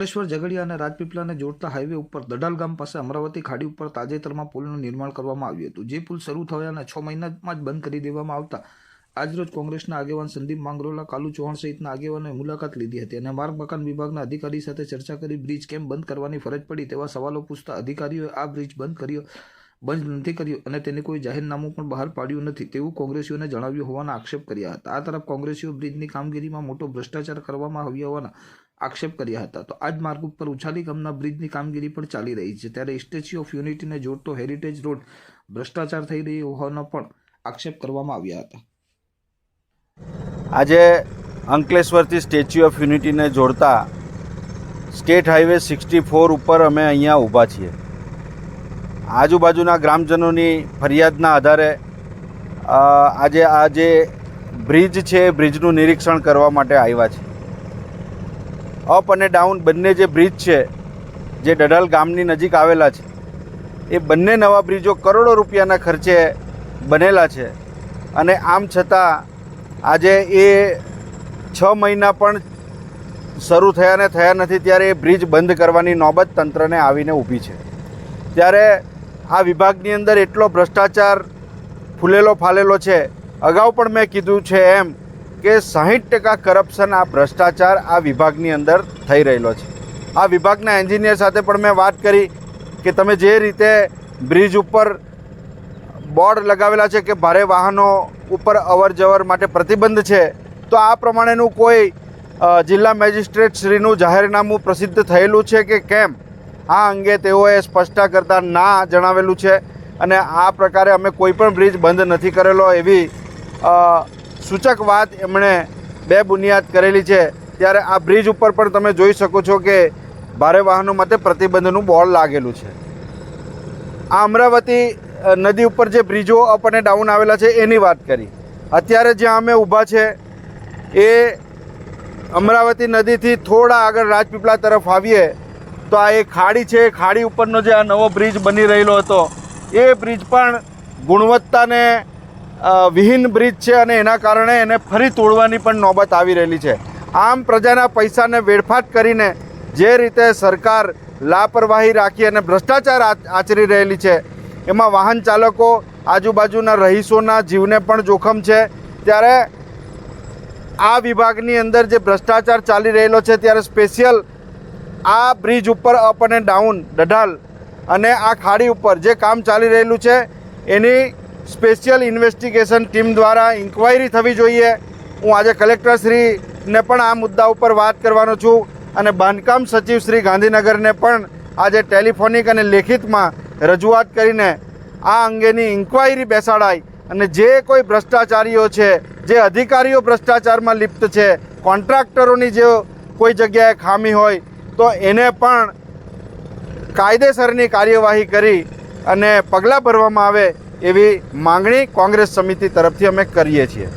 અંકલેશ્વર, ઝઘડિયા અને રાજપીપળાને જોડતા હાઈવે ઉપર દડાલ ગામ પાસે અમરાવતી ખાડી ઉપર તાજેતરમાં પુલનું નિર્માણ કરવામાં આવ્યું હતું. જે પુલ શરૂ થયાના છ મહિનામાં જ બંધ કરી દેવામાં આવતા આજરોજ કોંગ્રેસના આગેવાન સંદીપ માંગરોલા, કાલુ ચૌહાણ સહિતના આગેવાનોએ મુલાકાત લીધી હતી અને માર્ગ મકાન વિભાગના અધિકારી સાથે ચર્ચા કરી બ્રિજ કેમ બંધ કરવાની ફરજ પડી તેવા સવાલો પૂછતા અધિકારીઓએ આ બ્રિજ બંધ કર્યો, બંધ નથી કર્યો અને તેને કોઈ જાહેરનામું પણ બહાર પાડ્યું નથી તેવું કોંગ્રેસીઓને જણાવ્યું હોવાના આક્ષેપ કર્યા હતા. આ તરફ કોંગ્રેસીઓ બ્રિજની કામગીરીમાં મોટો ભ્રષ્ટાચાર કરવામાં આવ્યો હોવાના આક્ષેપ કર્યા હતા. તો આ જ માર્ગ ઉપર ઉછાલી ગામના બ્રિજની કામગીરી પણ ચાલી રહી છે. ત્યારે સ્ટેચ્યુ ઓફ યુનિટીને જોડતો હેરિટેજ રોડ ભ્રષ્ટાચાર થઈ રહ્યો હોવાનો પણ આક્ષેપ કરવામાં આવ્યા હતા. આજે અંકલેશ્વરથી સ્ટેચ્યુ ઓફ યુનિટીને જોડતા સ્ટેટ હાઈવે સિક્સટી ફોર ઉપર અમે અહીંયા ઊભા છીએ. આજુબાજુના ગ્રામજનોની ફરિયાદના આધારે આજે આ જે બ્રિજ છે, બ્રિજનું નિરીક્ષણ કરવા માટે આવ્યા છે. અપ અને ડાઉન બંને જે બ્રિજ છે, જે ડડાલ ગામની નજીક આવેલા છે, એ બંને નવા બ્રિજો કરોડો રૂપિયાના ખર્ચે બનેલા છે. અને આમ છતાં, આજે એ છ મહિના પણ શરૂ થયા ને થયા નથી ત્યારે એ બ્રિજ બંધ કરવાની નોબત તંત્રને આવીને ઊભી છે. ત્યારે આ વિભાગની અંદર એટલો ભ્રષ્ટાચાર ફૂલેલો ફાલેલો છે. અગાઉ પણ મેં કીધું છે એમ કે સાહીઠ ટકા કરપ્શન આ ભ્રષ્ટાચાર આ વિભાગની અંદર થઈ રહેલો છે. આ વિભાગના એન્જિનિયર સાથે પણ મેં વાત કરી કે તમે જે રીતે બ્રિજ ઉપર બોર્ડ લગાવેલા છે કે ભારે વાહનો ઉપર અવર જવર માટે પ્રતિબંધ છે, તો આ પ્રમાણેનું કોઈ જિલ્લા મેજિસ્ટ્રેટ શ્રીનું જાહેરનામું પ્રસિદ્ધ થયેલું છે કે કેમ? આ અંગે તેઓએ સ્પષ્ટતા કરતાં ના જણાવેલું છે અને આ પ્રકારે અમે કોઈ પણ બ્રિજ બંધ નથી કરેલો એવી સૂચક વાત એમણે બે બુનિયાદ કરેલી છે. ત્યારે આ બ્રિજ ઉપર પણ તમે જોઈ શકો છો કે ભારે વાહનો માટે પ્રતિબંધનું બોર્ડ લાગેલું છે. આ અમરાવતી નદી ઉપર જે બ્રિજો અપ અને ડાઉન આવેલા છે એની વાત કરી. અત્યારે જ્યાં અમે ઊભા છે, એ અમરાવતી નદીથી થોડા આગળ રાજપીપળા તરફ આવીએ, તો આ એ ખાડી છે. એ ખાડી ઉપરનો જે આ નવો બ્રિજ બની રહેલો હતો, એ બ્રિજ પણ ગુણવત્તાને વિહીન બ્રિજ છે અને એના કારણે એને ફરી તોડવાની પણ નોબત આવી રહેલી છે. આમ પ્રજાના પૈસાને વેડફાટ કરીને જે રીતે સરકાર લાપરવાહી રાખી અને ભ્રષ્ટાચાર આચ- આચરી રહેલી છે, એમાં વાહન ચાલકો, આજુબાજુના રહીશોના જીવને પણ જોખમ છે. ત્યારે આ વિભાગની અંદર જે ભ્રષ્ટાચાર ચાલી રહેલો છે, ત્યારે સ્પેશિયલ આ બ્રિજ ઉપર અપ અને ડાઉન, દઢાલ અને આ ખાડી ઉપર જે કામ ચાલી રહેલું છે, એની સ્પેશિયલ ઇન્વેસ્ટિગેશન ટીમ દ્વારા ઇન્ક્વાયરી થવી જોઈએ. હું આજે કલેક્ટરશ્રીને પણ આ મુદ્દા ઉપર વાત કરવાનો છું અને બાંધકામ સચિવ શ્રી ગાંધીનગરને પણ આજે ટેલિફોનિક અને લેખિતમાં રજૂઆત કરીને આ અંગેની ઇન્ક્વાયરી બેસાડાય અને જે કોઈ ભ્રષ્ટાચારીઓ છે, જે અધિકારીઓ ભ્રષ્ટાચારમાં લિપ્ત છે, કોન્ટ્રાક્ટરોની જે કોઈ જગ્યાએ ખામી હોય, તો એને પણ કાયદેસરની કાર્યવાહી કરી અને પગલાં ભરવામાં આવે એવી માંગણી કોંગ્રેસ સમિતિ તરફથી અમે કરીએ છીએ.